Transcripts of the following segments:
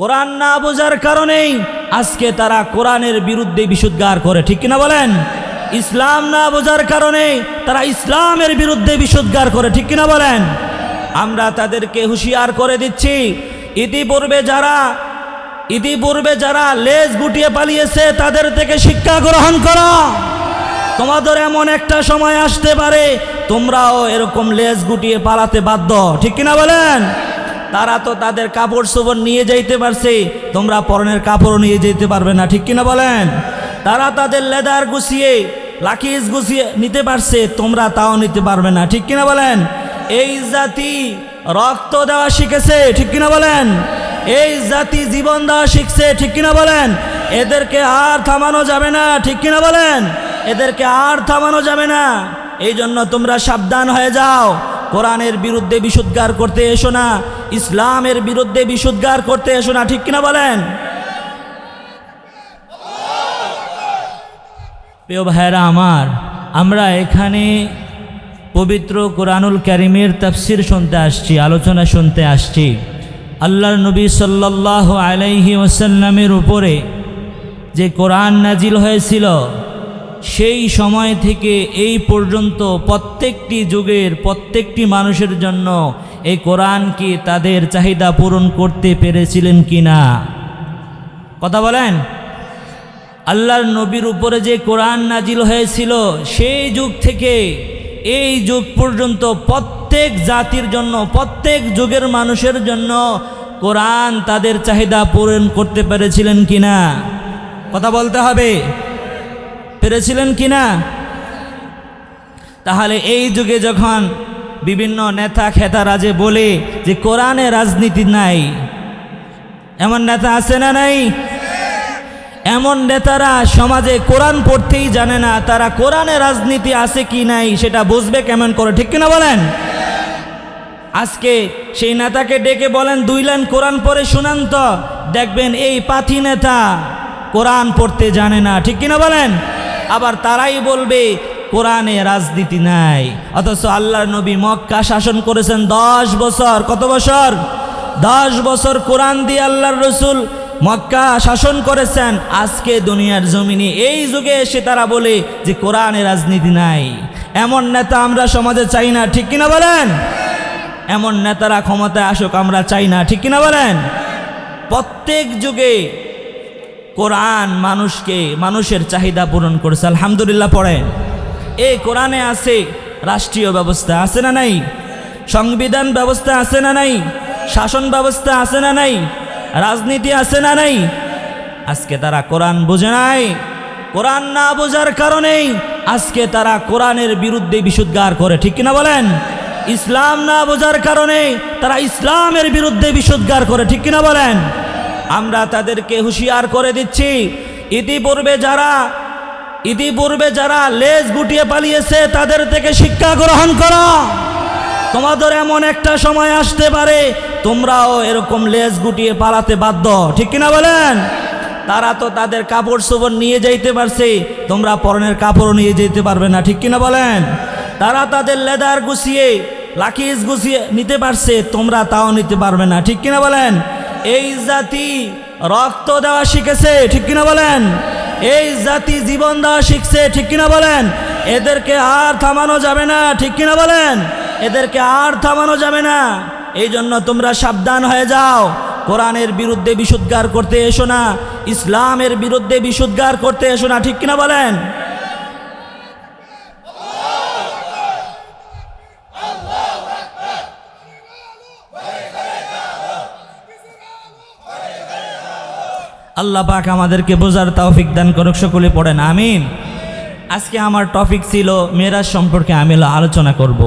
কোরআন না বোঝার কারণেই আজকে তারা কোরআনের বিরুদ্ধে বিশুদ্ধার করে, ঠিক কিনা বলেন? ইসলাম না বোঝার কারণে তারা ইসলামের বিরুদ্ধে বিশুদ্ধার করে, ঠিক কিনা বলেন? আমরা তাদেরকে হুঁশিয়ার করে দিচ্ছি, ইতিপূর্বে যারা ইতিপূর্বে যারা লেজ গুটিয়ে পালিয়েছে, তাদের থেকে শিক্ষা গ্রহণ করো। তোমাদের এমন একটা সময় আসতে পারে, তোমরাও এরকম লেজ গুটিয়ে পালাতে বাধ্য, ঠিক কিনা বলেন? তারা তো তাদের কাপড় চোপড় নিয়ে যাইতে পারছে, তোমরা পরনের কাপড়ও নিয়ে যেতে পারবে না, ঠিক কিনা বলেন? তারা তাদের লেদার গুছিয়ে, লাকিজ গুছিয়ে নিতে পারছে, তোমরা তাও নিতে পারবে না, ঠিক কিনা বলেন? এই জাতি রক্ত দেওয়া শিখেছে, ঠিক কিনা বলেন? এই জাতি জীবন দেওয়া শিখছে, ঠিক কিনা বলেন? এদেরকে আর থামানো যাবে না, ঠিক কিনা বলেন? এদেরকে আর থামানো যাবে না এই জন্য তোমরা সাবধান হয়ে যাও। কোরআনের বিরুদ্ধে বিশুদ্ধার করতে এসো না, ইসলামের বিরুদ্ধে বিশুদ্ধার করতে এসো না, ঠিক কিনা বলেন? প্রিয় ভাইরা আমার, আমরা এখানে পবিত্র কোরআনুল ক্যারিমের তাফসির শুনতে আসছি, আলোচনা শুনতে আসছি। আল্লাহর নবী সাল্লাহ আলাইহি ওসাল্লামের উপরে যে কোরআন নাজিল হয়েছিল সেই সময় থেকে এই পর্যন্ত প্রত্যেকটি যুগের প্রত্যেকটি মানুষের জন্য এই কোরআন কি তাদের চাহিদা পূরণ করতে পেরেছিলেন কি না কথা বলেন? আল্লাহর নবীর উপরে যে কোরআন নাজিল হয়েছিল, সেই যুগ থেকে এই যুগ পর্যন্ত প্রত্যেক জাতির জন্য, প্রত্যেক যুগের মানুষের জন্য কোরআন তাদের চাহিদা পূরণ করতে পেরেছিলেন কিনা? কথা বলতে হবে। পেরেছিলেন কিনা? তাহলে এই যুগে যখন বিভিন্ন নেতা খেতারা যে বলে যে কোরআনে রাজনীতি নাই, এমন নেতা আছে না নাই? এমন নেতারা সমাজে কোরআন পড়তেই জানে না, তারা কোরআনে রাজনীতি আছে কি নাই সেটা বুঝবে কেমন করে, ঠিক কিনা বলেন? আজকে সেই নেতাকে ডেকে বলেন, দুই লাইন কোরআন পড়ে শুনান তো, দেখবেন এই পাথি নেতা কোরআন পড়তে জানে না, ঠিক কিনা বলেন? আবার তারাই বলবে, কোরআনে রাজনীতি নাই। অথচ আল্লাহ নবী মক্কা শাসন করেছেন দশ বছর। কত বছর? দশ বছর কোরআন দিয়ে আল্লাহর রসুল মক্কা শাসন করেছেন। আজকে দুনিয়ার জমিনে এই যুগে এসে তারা বলে যে কোরআনে রাজনীতি নাই। এমন নেতা আমরা সমাজে চাই না, ঠিক কিনা বলেন? এমন নেতারা ক্ষমতায় আসুক, আমরা চাই না, ঠিক কিনা বলেন? প্রত্যেক যুগে কোরআন মানুষকে, মানুষের চাহিদা পূরণ করেছে। আলহামদুলিল্লাহ পড়েন এই কোরআনে আছে রাষ্ট্রীয় ব্যবস্থা, আছে না নাই? সংবিধান ব্যবস্থা আছে না নাই? শাসন ব্যবস্থা আছে না নাই? রাজনীতি আছে না নাই? আজকে তারা কোরআন বোঝে নাই। কোরআন না বোঝার কারণেই আজকে তারা কোরআনের বিরুদ্ধে বিশুদ্ধার করে। ঠিক কিনা বলেন? ইসলাম না বোঝার কারণে তারা ইসলামের বিরুদ্ধে বিশুদ্ধার করে। ঠিক কিনা বলেন? আমরা তাদেরকে হুঁশিয়ার করে দিচ্ছি। ইতিপূর্বে যারা ইতিপূর্বে যারা লেজ গুটিয়ে পালিয়েছে, তাদের থেকে শিক্ষা গ্রহণ করো। তোমাদের এমন একটা সময় আসতে পারে, তোমরাও এরকম লেজ গুটিয়ে পালাতে বাধ্য। ঠিক কিনা বলেন? তারা তো তাদের কাপড় চোপড় নিয়ে যাইতে পারছে, তোমরা পরনের কাপড়ও নিয়ে যেতে পারবে না, ঠিক কিনা বলেন? তারা তাদের লেদার গুছিয়ে, লাকিজ গুছিয়ে নিতে পারছে, তোমরা তাও নিতে পারবে না, ঠিক কিনা বলেন? এই জাতি রক্ত দেওয়া শিখেছে, ঠিক কিনা বলেন? এই জাতি জীবন দেওয়া শিখছে, ঠিক কিনা বলেন? এদেরকে আর থামানো যাবে না, ঠিক কিনা বলেন? এদেরকে আর থামানো যাবে না। এই জন্য তোমরা সাবধান হয়ে যাও। কোরআনের বিরুদ্ধে বিশুদ্ধার করতে এসো না, ইসলামের বিরুদ্ধে বিশুদ্ধার করতে এসো না, ঠিক কিনা বলেন? আল্লাহ পাক আমাদেরকে বোঝার তৌফিক দান করুক, সকলে পড়েন আমিন। আজকে আমার টপিক ছিল মেয়েরাজ সম্পর্কে আমি আলোচনা করব।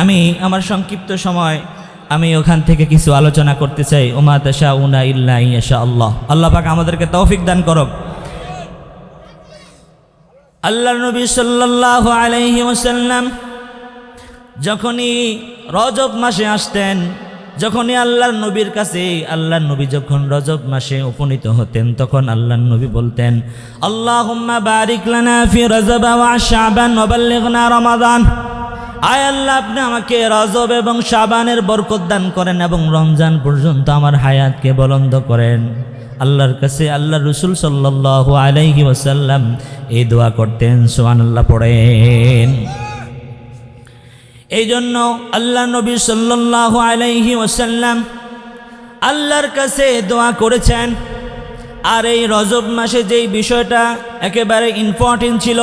আমি আমার সংক্ষিপ্ত সময় আমি ওখান থেকে কিছু আলোচনা করতে চাই। ওমা তাশা উনা ইল্লা ইয়াশা আল্লাহ আল্লাহ পাক আমাদেরকে তৌফিক দান করুক। আল্লাহ নবী সাল্লাল্লাহু আলাইহি ওয়াসাল্লাম যখনই রজব মাসে আসতেন যখনই আল্লাহর নবীর কাছে, আল্লাহর নবী যখন রজব মাসে উপনীত হতেন, তখন আল্লাহর নবী বলতেন, আল্লাহুম্মা বারিক রমাদান। আয় আল্লাহ, আপনি আমাকে রজব এবং শাবানের বরকত দান করেন এবং রমজান পর্যন্ত আমার হায়াতকে বলন্দ করেন। আল্লাহর কাছে আল্লাহ রসুল সাল্লাহ আলাইহি ওসাল্লাম এই দোয়া করতেন সোহান আল্লাহ পড়েন। এই জন্য আল্লাহ নবী সাল্লাহ আলাইহি ওয়াসাল্লাম আল্লাহর কাছে দোয়া করেছেন। আর এই রজব মাসে যেই বিষয়টা একেবারে ইম্পর্টেন্ট ছিল,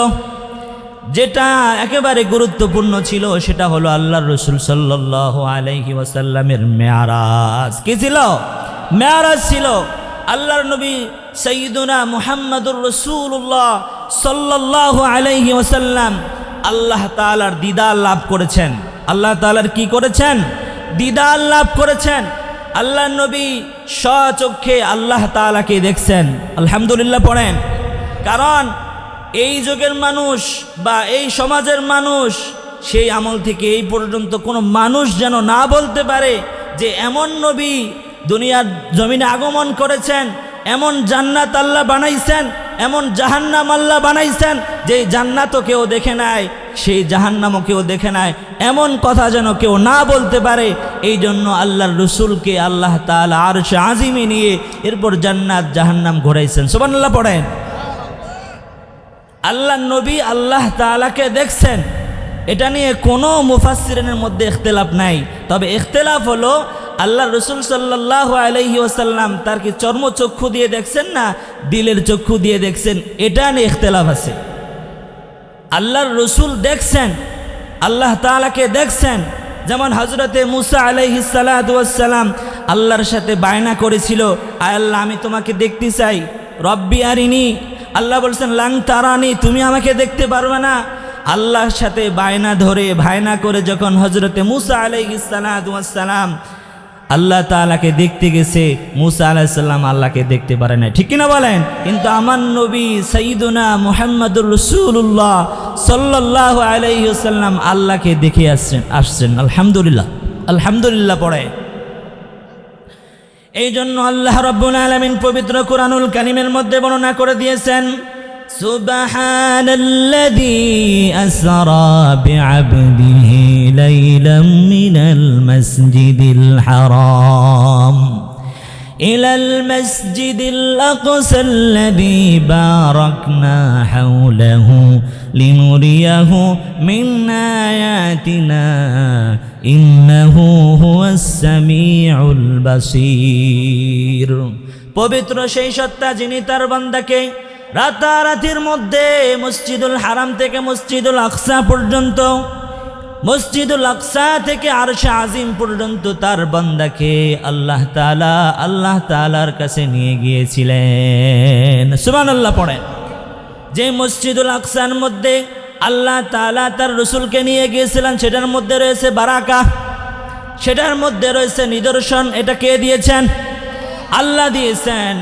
যেটা একেবারে গুরুত্বপূর্ণ ছিল, সেটা হলো আল্লাহ রসুল সাল্লাহ আলাইহি ওয়াসাল্লামের মেয়ারাজ। কি ছিল? মেয়ারাজ ছিল আল্লাহর নবী সঈদুনা মুহাম্মদুর রসুল্লাহ সাল্লাহ আলাইহি ওয়াসাল্লাম আল্লাহ তালার দিদার লাভ করেছেন। আল্লাহ তালার কি করেছেন? দিদার লাভ করেছেন। আল্লাহ নবী স্বচক্ষে আল্লাহ তালাকে দেখছেন। আলহামদুলিল্লাহ পড়েন। কারণ এই যুগের মানুষ বা এই সমাজের মানুষ, সেই আমল থেকে এই পর্যন্ত কোনো মানুষ যেন না বলতে পারে যে এমন নবী দুনিয়ার জমিনে আগমন করেছেন, এমন জান্নাত আল্লাহ বানাইছেন এমন জাহান্নাম আল্লাহ বানাইছেন যে জান্নাতও কেউ দেখে নাই, সেই জাহান্নামও কেউ দেখে নাই। এমন কথা যেন কেউ না বলতে পারে, এই জন্য আল্লাহর রসুলকে আল্লাহ তালা আর সে আজিমে নিয়ে এরপর জান্নাত, জাহান্নাম ঘোরাইছেন। সোবান আল্লাহ পড়েন। আল্লাহ নবী আল্লাহ তালাকে দেখছেন। এটা নিয়ে কোনো মুফাসিরের মধ্যে ইখতলাফ নাই। তবে ইখতলাফ হলো আল্লাহ রসুল সাল্লাহ আলহি ওসাল্লাম তার কি চর্মচক্ষু দিয়ে দেখছেন না দিলের চক্ষু দিয়ে দেখছেন? এটা নিয়ে ইখতলাফ আছে। আল্লাহর রসুল দেখছেন, আল্লাহ তালাকে দেখছেন। যেমন হজরতে মুসা আলাইহিসালাম আল্লাহর সাথে বায়না করেছিল, আয় আল্লাহ, আমি তোমাকে দেখতে চাই। রব্বি আরিনি। আল্লাহ বলছেন, লাং তারানি, তুমি আমাকে দেখতে পারবে না। আল্লাহর সাথে বায়না ধরে, ভায়না করে যখন হজরতে মুসা আলাইহিসালাম আল্লাহ তালাকে দেখতে গেছে মুসা আলাহিসাল্লাম আল্লাহকে দেখতে পারে না ঠিক কিনা বলেন কিন্তু আমার নবী সঈদুনা মোহাম্মদুর রসুল্লাহ সাল্লাহ আলাইসাল্লাম আল্লাহকে দেখে আসছেন আসছেন আলহামদুলিল্লাহ আলহামদুলিল্লাহ পড়ে এই জন্য আল্লাহ রব্বুল আলমিন পবিত্র কোরআনুল কানিমের মধ্যে বর্ণনা করে দিয়েছেন سبحان الذي أسرى بعبده ليلا من المسجد الحرام إلى المسجد الأقصى الذي باركنا حوله لنريه من آياتنا إنه هو السميع البصير পবিত্র সেই সত্তা যিনি তার বান্দাকে রাতারাতির মধ্যে মসজিদুল হারাম থেকে মসজিদুল আকসা পর্যন্ত মসজিদুল আকসা থেকে আরশে আজিম পর্যন্ত তার বান্দাকে আল্লাহ তালা আল্লাহ তালার কাছে নিয়ে গিয়েছিলেন। সুবান আল্লাহ পড়েন। যে মসজিদুল আকসার মধ্যে আল্লাহ তালা তার রসুলকে নিয়ে গিয়েছিলেন, সেটার মধ্যে রয়েছে বারাকা। সেটার মধ্যে রয়েছে নিদর্শন, এটা কে দিয়েছেন? আল্লাহ দিয়েছেন।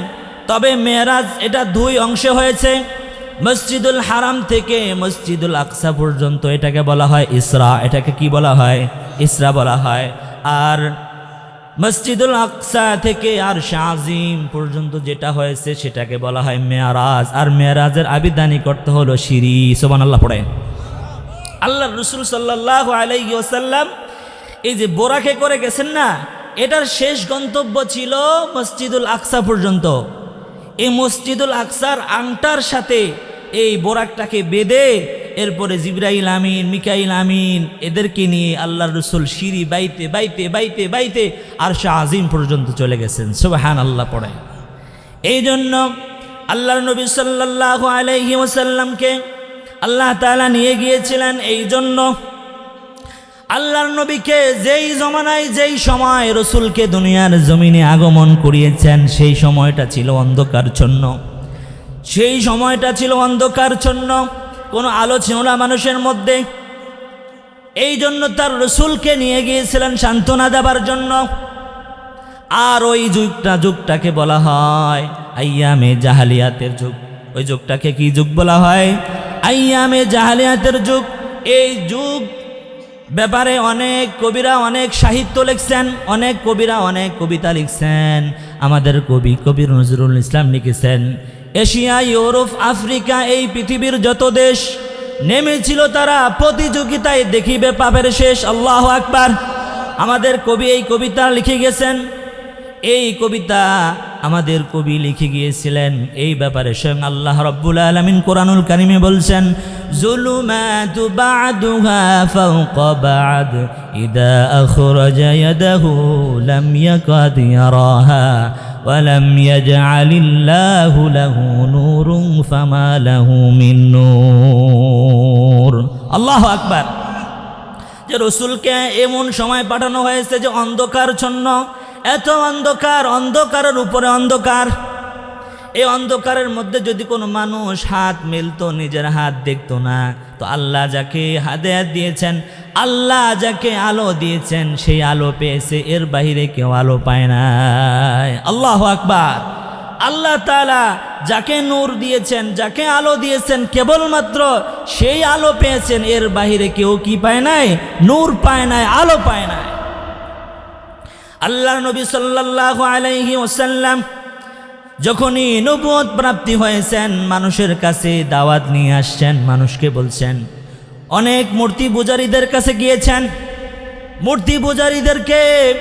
তবে মেয়েরাজ এটা দুই অংশে হয়েছে। মসজিদুল হারাম থেকে মসজিদুল আকসা পর্যন্ত এটাকে বলা হয় ইসরা। এটাকে কি বলা হয়? ইসরা বলা হয়। আর মসজিদুল আকসা থেকে আর শাহজিম পর্যন্ত যেটা হয়েছে সেটাকে বলা হয় মেয়ারাজ। আর মেয়ারাজের আবিধানি করতে হলো সিরি সোবান আল্লাহ পড়ে আল্লাহ রসুল সাল্লাহ আলাইহি ওসাল্লাম এই যে বোরাকে করে গেছেন না, এটার শেষ গন্তব্য ছিল মসজিদুল আকসা পর্যন্ত। এই মসজিদুল আকসার আংটার সাথে এই বোরাকটাকে বেঁধে এরপরে জিব্রাইল আমিন, মিকাইল আমিন, এদেরকে নিয়ে আল্লাহ রসুল সিঁড়ি বাইতে বাইতে বাইতে বাইতে আর শাহ আজিম পর্যন্ত চলে গেছেন। সুবাহান আল্লাহ পড়ে। এই জন্য আল্লাহর নবী সাল্লাহ আলাইহি ওসাল্লামকে আল্লাহ তালা নিয়ে গিয়েছিলেন। এই জন্য আল্লাহর নবীকে যেই জমানায় যেই সময় রসুলকে দুনিয়ার জমিনে আগমন করিয়েছেন, সেই সময়টা ছিল অন্ধকারচ্ছন্ন সেই সময়টা ছিল অন্ধকারচ্ছন্ন কোনো আলো ছিল না মানুষের মধ্যে। এই জন্য তার রসুলকে নিয়ে গিয়েছিলেন সান্ত্বনা দেবার জন্য। আর ওই যুগটা, যুগটাকে বলা হয় আইয়ামে জাহালিয়াতের যুগ। ওই যুগটাকে কি যুগ বলা হয়? আইয়ামে জাহালিয়াতের যুগ। এই যুগ ব্যাপারে অনেক কবিরা অনেক সাহিত্য লিখছেন, অনেক কবিরা অনেক কবিতা লিখছেন। আমাদের কবি কবির নজরুল ইসলাম লিখেছেন এশিয়া, ইউরোপ, আফ্রিকা, এই পৃথিবীর যত দেশ নেমেছিল তারা প্রতিযোগিতায় দেখিবে পাপের শেষ। আল্লাহ আকবার। আমাদের কবি এই কবিতা লিখে গেছেন। এই কবিতা আমাদের কবি লিখে গিয়েছিলেন। এই ব্যাপারে স্বয়ং আল্লাহ রব্বুল আলমিন কোরআনুল কারিমে বলছেন, জুলুমাতু ولم يجعل الله له نور فما له من نور الله أكبر যে রসুলকে এমন সময় পাঠানো হয়েছে যে অন্ধকার ছন্ন এত অন্ধকার অন্ধকারের উপরে অন্ধকার এই অন্ধকারের মধ্যে যদি কোনো মানুষ হাত মেলতো নিজের হাত দেখতো না তো আল্লাহ যাকে হাতে দিয়েছেন আল্লাহ যাকে আলো দিয়েছেন, সেই আলো পেয়েছে। এর বাহিরে কেউ আলো পায় না আল্লাহ আকবার। আল্লাহ তালা যাকে নূর দিয়েছেন, যাকে আলো দিয়েছেন, কেবলমাত্র সেই আলো পেয়েছেন, এর বাহিরে কেউ কি পায় নাই? নূর পায় নাই, আলো পায় নাই। আল্লাহ নবী সাল্লাহ আলাইহি ওসাল্লাম যখনই নবুয়ত প্রাপ্তি হয়েছেন, মানুষের কাছে দাওয়াত নিয়ে আসছেন, মানুষকে বলছেন অনেক মূর্তি পূজারীদের কাছে গিয়েছেন। মূর্তি পূজারীদেরকে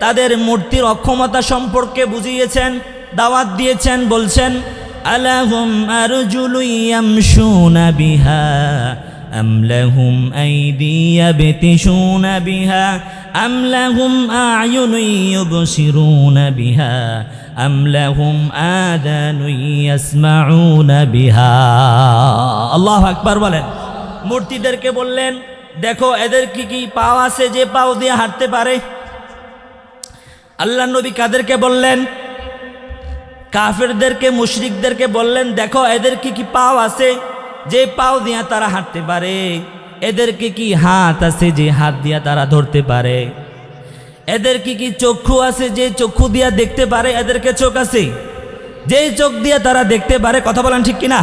তাদের মূর্তির অক্ষমতা সম্পর্কে বুঝিয়েছেন, দাওয়াত দিয়েছেন, বলছেন, আলাহুম আরজুলুয়ামশুনা বিহা, আম লাহুম বিহা বিহা বিহা। আকবার বলেন। মূর্তিদেরকে বললেন, দেখো, এদের কি কি পাও আছে যে পাও দিয়ে হাঁটতে পারে? আল্লাহ নবী কাদেরকে বললেন, কাফেরদেরকে, মুশরিকদেরকে বললেন, দেখো, এদের কি কি পাও আছে যে পাও দিয়া তারা হাঁটতে পারে? এদেরকে কি হাত আছে যে হাত দিয়া তারা ধরতে পারে? এদের কি কি চক্ষু আছে যে চক্ষু দিয়া দেখতে পারে? এদেরকে চোখ আছে? যেই চোখ দিয়ে তারা দেখতে পারে? কথা বলেন ঠিক কিনা?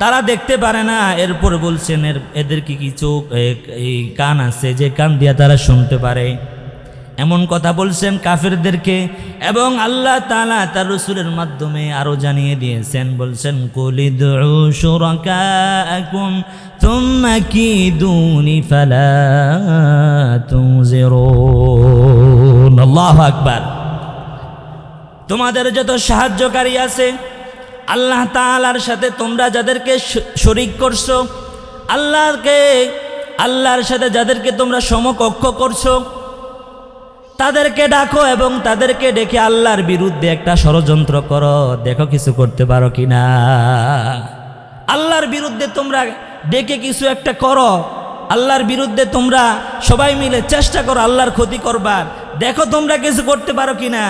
তারা দেখতে পারে না। এরপর বলছেন, এর এদের কি কি চোখ এই কান আছে? যে কান দিয়া তারা শুনতে পারে। এমন কথা বলছেন কাফেরদেরকে এবং আল্লাহ তালা তার রসুলের মাধ্যমে আরও জানিয়ে দিয়েছেন, বলছেন দুনি আকবার। তোমাদের যত সাহায্যকারী আছে আল্লাহ তালার সাথে তোমরা যাদেরকে শরিক করছ, আল্লাহকে, আল্লাহর সাথে যাদেরকে তোমরা সমকক্ষ করছ, তাদেরকে ডাকো এবং তাদেরকে ডেকে আল্লাহর বিরুদ্ধে একটা ষড়যন্ত্র করো। দেখো কিছু করতে পারো কি না আল্লাহর বিরুদ্ধে তোমরা ডেকে কিছু একটা করো। আল্লাহর বিরুদ্ধে তোমরা সবাই মিলে চেষ্টা করো আল্লাহর ক্ষতি করবার। দেখো তোমরা কিছু করতে পারো কি না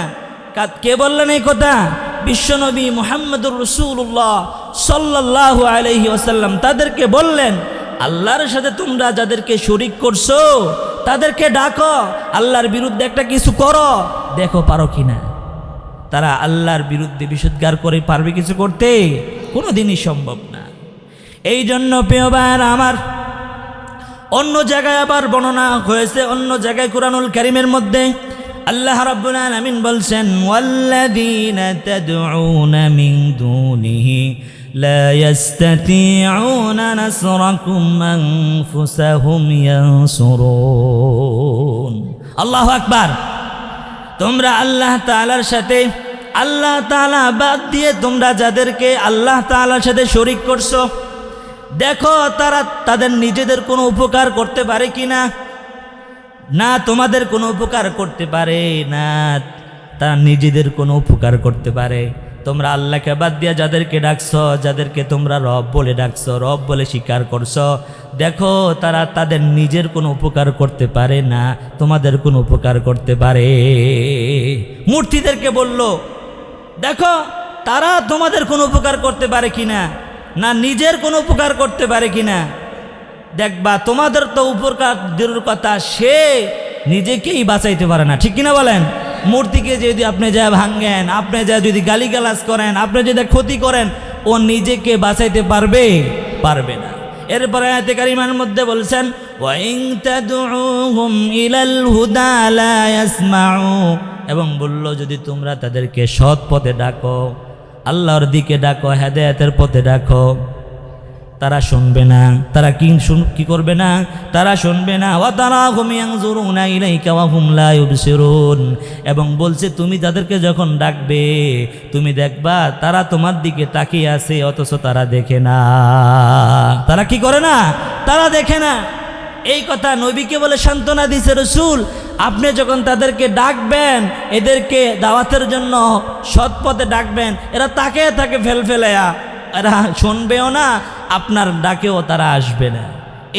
কে বললেন এই কথা? বিশ্বনবী মোহাম্মদুর রসুল্লাহ সাল্লাহ আলহি আসাল্লাম তাদেরকে বললেন, আল্লাহর সাথে তোমরা যাদেরকে শরিক করছ, তাদেরকে ডাকো, আল্লাহর বিরুদ্ধে একটা কিছু করো। দেখো, পারো কি না? তারা আল্লাহর বিরুদ্ধে বিশুদ্ধার করে পারবে কিছু করতে? কোনো দিনই সম্ভব না। এই জন্য পেয়বার আমার অন্য জায়গায় আবার বর্ণনা হয়েছে, অন্য জায়গায় কুরআনুল কারিমের মধ্যে আল্লাহ রাব্বুল আলামিন বলছেন, ওয়াল্লাযীনা তাদউনা মিন দুনিহি লা ইয়াসতাতিউনা নাসরাকুম আনফুসাহুম ইয়ানসুরুন। আল্লাহু আকবার। তোমরা আল্লাহ তাআলার সাথে, আল্লাহ তাআলা বাদ দিয়ে তোমরা যাদেরকে আল্লাহ তাআলার সাথে শরিক করছ, দেখো তারা তাদের নিজেদের কোনো উপকার করতে পারে কি না না তোমাদের কোনো উপকার করতে পারে, না তারা নিজেদের কোনো উপকার করতে পারে। তোমরা আল্লাহকে বাদ দিয়া যাদেরকে ডাকছ, যাদেরকে তোমরা রব বলে ডাকছ, রব বলে স্বীকার করছ, দেখো তারা তাদের নিজের কোনো উপকার করতে পারে, না তোমাদের কোনো উপকার করতে পারে। মূর্তিদেরকে বলল, দেখো তারা তোমাদের কোনো উপকার করতে পারে কিনা, না নিজের কোনো উপকার করতে পারে কিনা। দেখবা তোমাদের তো উপকার দূরের কথা, সে নিজেকেই বাঁচাইতে পারে না। ঠিক কিনা বলেন? মূর্তিকে যদি আপনি যা ভাঙ্গেন আপনি যা যদি গালিগালাজ করেন, আপনি যদি ক্ষতি করেন, ও নিজেকে বাঁচাইতে পারবে? পারবে না। এরপরে আয়াতে কারিমার মধ্যে বলছেন এবং বলল, যদি তোমরা তাদেরকে সৎ পথে ডাকো, আল্লাহর দিকে ডাকো, হেদায়েতের পথে ডাকো তারা শুনবে না। তারা কি শুন কি করবে না? তারা শুনবে না। ওয়া তারা হুমিয়াং জুরুনা ইলাইকা ওয়া হুম লা ইউবসিরুন। এবং বলছে, তুমি তাদেরকে যখন ডাকবে, তুমি দেখবা, তারা তোমার দিকে তাকিয়ে আছে, অথচ তারা দেখে না। তারা কি করে না? তারা দেখে না। এই কথা নবীকে বলে সান্ত্বনা দিছে রসুল। আপনি যখন তাদেরকে ডাকবেন, এদেরকে দাওয়াতের জন্য সৎ পথে ডাকবেন, এরা তাকে তাকে ফেল ফেলেয়া। এরা শুনবেও না আপনার ডাকেও তারা আসবে না।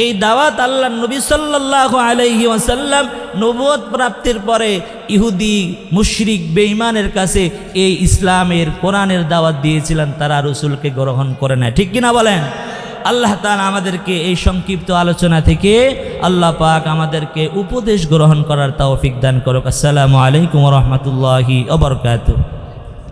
এই দাওয়াত আল্লাহ নবী সাল্লাহ আলাইহি ওয়াসাল্লাম নবুয়ত প্রাপ্তির পরে ইহুদি, মুশরিক, বেঈমানের কাছে এই ইসলামের, কোরআনের দাওয়াত দিয়েছিলেন, তারা রসুলকে গ্রহণ করে নেয়। ঠিক কিনা বলেন? আল্লাহ তাআলা আমাদেরকে এই সংক্ষিপ্ত আলোচনা থেকে আল্লাহ পাক আমাদেরকে উপদেশ গ্রহণ করার তৌফিক দান করুক। আসসালামু আলাইকুম রহমতুল্লাহি ওবরকাতুহ